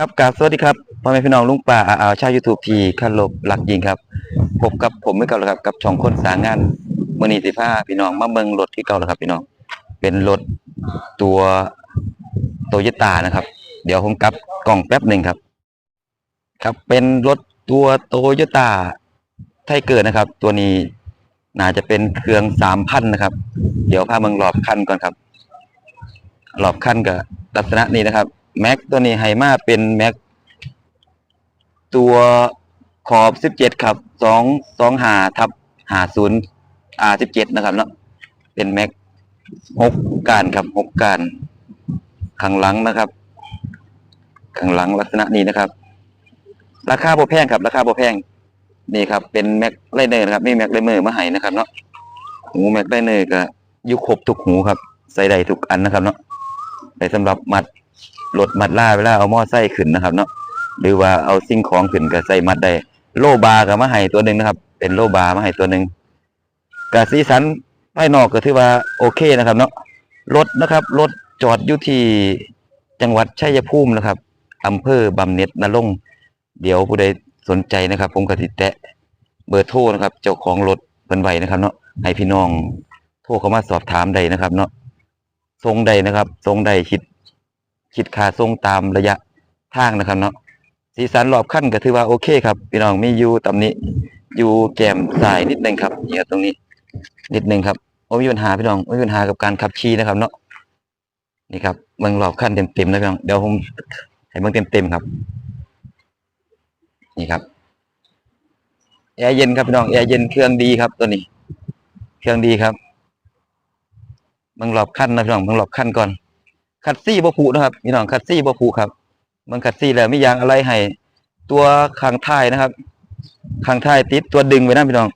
ครับกราบสวัสดีครับพ่อแม่พี่น้องลุงป่าอาอาชาวยูทูบทีคันลบหลักยิงครับพบกับผมไม่เก่าแล้วครับกับช่องคนสางงานมือนีสิผ้าพี่น้องมาเมืองรถที่เก่าแล้วครับ พี่น้องเป็นรถตัวโตโยต้านะครับ เดี๋ยวผมกลับกล่องแป๊บหนึ่งครับ ครับเป็นรถตัวโตโยต้าไทเกอร์นะครับ ตัวนี้น่าจะเป็นเครื่องสามพันนะครับ เดี๋ยวพาเมืองรอบคันก่อนครับรอบคันกับลักษณะนี้นะครับ แม็กตัวนี้ไฮมาเป็นแม็กตัวขอบสิบเจ็ดครับสองสองหาทับหาศูนย์อาสิบเจ็ดนะครับเนาะเป็นแม็กหกการครับหกการข้างหลังนะครับข้างหลังลักษณะนี้นะครับ ราคาบ่แพงครับ ราคาบ่แพงนี่ครับ เป็นแม็กไลเนอร์นะครับนี่แม็กไลเนอร์มาให้นะครับเนาะหูแม็กไลเนอร์ก็ยู่ครบทุกหูครับ ใส่ได้ทุกอันนะครับเนาะได้สำหรับมัด รถมัดล่าเวลาเอาหม้อไส้ขึ้นนะครับ เนาะหรือว่าเอาสิ่งของขึ้นก็ใส่มัดได้โลบาร์ก็มาให้ตัวหนึ่งนะครับ เป็นโลบาร์มาให้ตัวหนึ่งกะสีสันภายนอกก็ถือว่าโอเคนะครับ เนาะรถนะครับรถจอดอยู่ที่จังหวัดชัยภูมินะครับอำเภอบำเน็จนรงเดี๋ยวผู้ใดสนใจนะครับ ผมกติดแตะเบอร์โทรนะครับ เจ้าของรถเพิ่นไวนะครับ เนาะให้พี่น้องโทรเข้ามาสอบถามได้นะครับ เนาะทรงใดนะครับทรงใดคิด คิดค่าส่งตามระยะทางนะครับเนาะสีสันรอบขั้นก็ถือว่าโอเคครับพี่น้องมีอยู่ตำนี้อยู่แกมสายนิดนึงครับเนี่ยตรงนี้ นิดนึงครับโอ้มีปัญหาพี่น้องไม่มีปัญหากับการขับขี่นะครับเนาะนี่ครับเบิ่งรอบขั้นเต็มๆนะพี่น้องเดี๋ยวผมให้เบิ่งเต็มๆครับ นี่ครับแอร์เย็นครับพี่น้องแอร์เย็นเครื่องดีครับ ตัวนี้ เครื่องดีครับเบิ่งรอบขั้นนะพี่น้องเบิ่งรอบขั้นก่อน คัดซี่บ่ผูนะครับพี่น้องคัดซี่บ่ผูครับมันคัดซี่แล้วมียางอะไรให้ตัวข้างท้ายนะครับข้างท้ายติดตัวดึงไว้นะพี่น้อง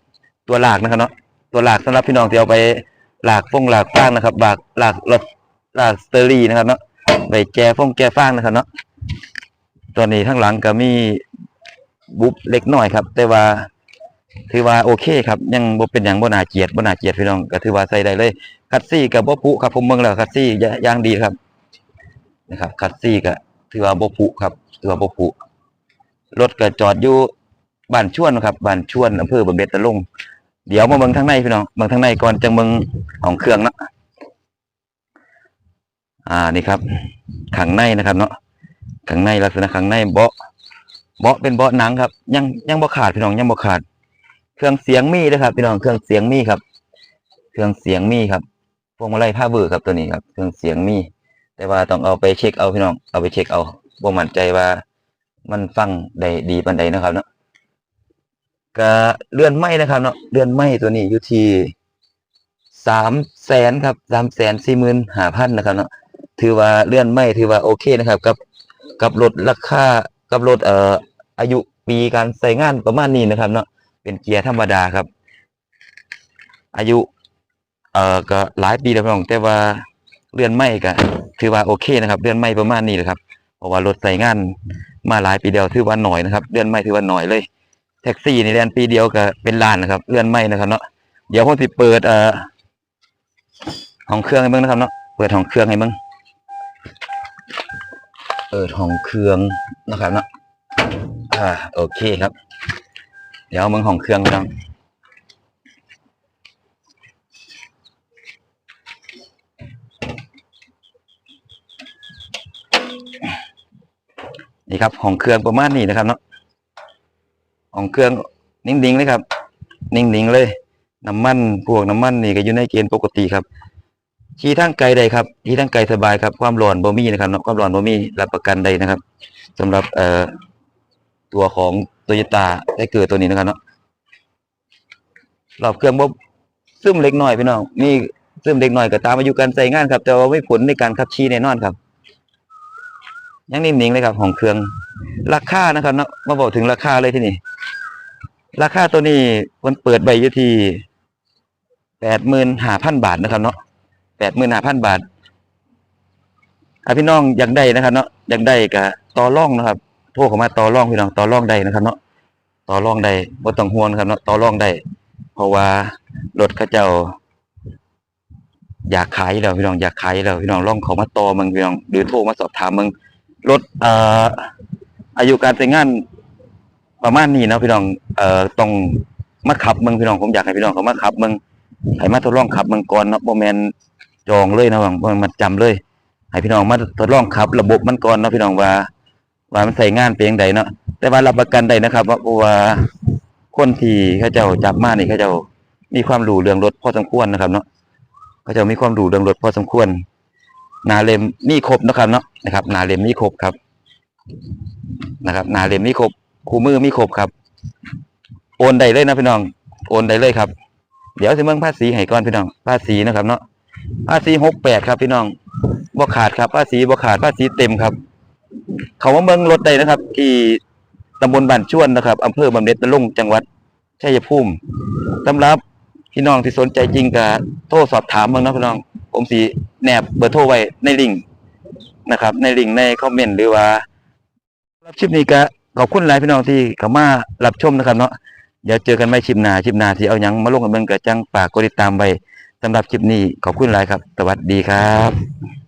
ตัวหลากนะครับเนาะตัวหลากสำหรับพี่น้องที่เอาไปหลากฟงหลากฟางนะครับหลากหลากรถหลากสเตอรี่นะครับเนาะไปแก้ฟงแก้ฟางนะครับเนาะตัวนี้ข้างหลังก็มีบุบเล็กน้อยครับ แต่ว่าถือว่าโอเคครับ ยังบ่เป็นอย่างบ่น่าเกียดบ่น่าเกียดพี่น้องก็ถือว่าใส่ได้เลยคัดซี่กับบ่ผุครับผมเมืองแล้วคัดซี่ยางดีครับ นะครับคัดซี่ก็ถือว่าบ่ผุครับถือว่าบ่ผุรถก็จอดอยู่บ้านชวนครับบ้านชวนอำเภอบำเหน็จนรงค์เดี๋ยวมาเมืองทางในพี่น้องเมืองทางในก่อนจังเมืองของเครื่องเนาะอ่านี่ครับข้างในนะครับ เนาะข้างในลักษณะข้างในเบาะเบาะเป็นเบาะหนังครับ ยังยังบ่ขาดพี่น้องยังบ่ขาด เครื่องเสียงมีนะครับพี่น้องเครื่องเสียงมีครับ เครื่องเสียงมีครับพวงมาลัยผ้าเบือครับตัวนี้ครับ เครื่องเสียงมี แต่ว่าต้องเอาไปเช็คเอาพี่น้องเอาไปเช็คเอาบ่มั่นใจว่ามันฟังได้ดีปานใดนะครับเนาะก็เลื่อนไม้นะครับเนาะเลื่อนไม้ตัวนี้อยู่ที่สามแสนครับสามแสนสี่หมื่นห้าพันนะครับเนาะถือว่าเลื่อนไม้ถือว่าโอเคนะครับ กับกับรถราคากับรถเอ่ออายุปีการใช้งานประมาณนี้นะครับ เนาะเป็นเกียร์ธรรมดาครับ อายุ เอ่อก็หลายปีแล้วพี่น้องแต่ว่า เรือนไม่ก็ถือว่าโอเคนะครับเรือนไม่ประมาณนี้แหละครับเพราะว่ารถใส่งานมาหลายปีเดียวถือว่าหน่อยนะครับเรือนไม่ถือว่าหน่อยเลย แท็กซี่ในเรียนปีเดียวก็เป็นล้านนะครับเรือนไม่นะครับเนาะเดี๋ยวผมสิเปิดเอ่อห้องเครื่องให้เบิ่งนะครับเนาะเปิดห้องเครื่องให้เบิ่งเปิดห้องเครื่องนะครับเนาะอ่าโอเคครับ เดี๋ยวเบิ่งห้องเครื่องพี่น้องนี่ ครับห้องเครื่องประมาณนี้นะครับเนาะห้องเครื่องนิ่งๆเลยครับ นิ่งๆเลย น้ำมันพวกน้ำมันนี่ก็อยู่ในเกณฑ์ปกติครับขี่ทางไกลได้ครับขี่ทางไกลสบายครับ ความร้อนบ่มีนะครับเนาะความร้อนบ่มีรับประกันได้นะครับสำหรับเอ่อตัวของโตโยต้าได้เกิดตัวนี้นะครับเนาะรอบเครื่องบ่ซึมเล็กน้อยพี่น้องมีซึมเล็กน้อยก็ตามอายุการใช้งานครับ แต่ว่าไม่ผลในการขับขี่แน่นอนครับ ยังนิ่งๆเลยครับของเครื่อง ราคานะครับเนาะมาบอกถึงราคาเลยที่นี่ ราคาตัวนี้มันเปิดใบยู่ที่แปดหมื่นห้าพันบาทนะครับ เนาะแปดหมื่นห้าพันบาทถ้าพี่น้องอยากได้นะครับเนาะอยากได้ก็ต่อร่องนะครับโทรเข้ามาต่อร่องพี่น้องต่อร่องได้นะครับเนาะต่อร่องได้บ่ต้องห่วงนะครับเนาะต่อร่องได้เพราะว่ารถเขาเจ้า อยากขายแล้วพี่น้องอยากขายแล้วพี่น้องลองเขามาต่อมึงพี่น้องหรือโทรมาสอบถามมึง รถอ่ออายุการใช้งานประมาณนี้นะพี่น้องเอ่อต้องมาขับเมืองพี่น้องผมอยากให้พี่น้องเขามาขับเมืองให้มาทดลองขับเมืองก่อนเนาะบ่แม่นจองเลยนะว่าม่นมาจำเลย ให้พี่น้องมาทดลองขับ ระบบมันก่อนเนาะพี่น้องว่า ว่ามันใส่งานเป็นจังไดเนาะแต่ว่ารับประกันได้นะครับว่าว่าคนที่เขาเจ้าจับมานี่เขาเจ้ามีความรู้เรื่องรถพอสมควรนะครับ เนาะเขาเจ้ามีความรู้เรื่องรถพอสมควร นาเลมมีครบนะครับเนาะนะครับ นาเลมมีครบครับนะครับ นาเลมมีครบคู่มือมีครบครับ โอนได้เลยนะพี่น้อง โอนได้เลยครับ เดี๋ยวสิเมืองภาษีให้ก่อนพี่น้อง ภาษีนะครับ เนาะภาษีหกแปดครับ พี่น้องบ่ขาดครับ ภาษีบ่ขาดภาษีเต็มครับ เขาว่าเมืองรถได้นะครับ ที่ตำบลบ้านชวนนะครับอำเภอบำเหน็จนรงจังหวัดชัยภูมิสำหรับพี่น้องที่สนใจจริงก็โทรสอบถามเมืองนะพี่น้อง ผมสีแนบเบอร์โทรไว้ในลิงก์นะครับ ในลิงก์ในคอมเมนต์หรือว่ารับชิปนี้ก็ขอบคุณหลายพี่น้องที่เข้ามารับชมนะครับเนาะเดี๋ยวเจอกันไม่ชิมหนาชิมหนาที่เอายังมาลงกับเบิ่งกระจังปากกดติดตามไว้สำหรับคลิปนี้ขอบคุณหลายครับ สวัสดีครับ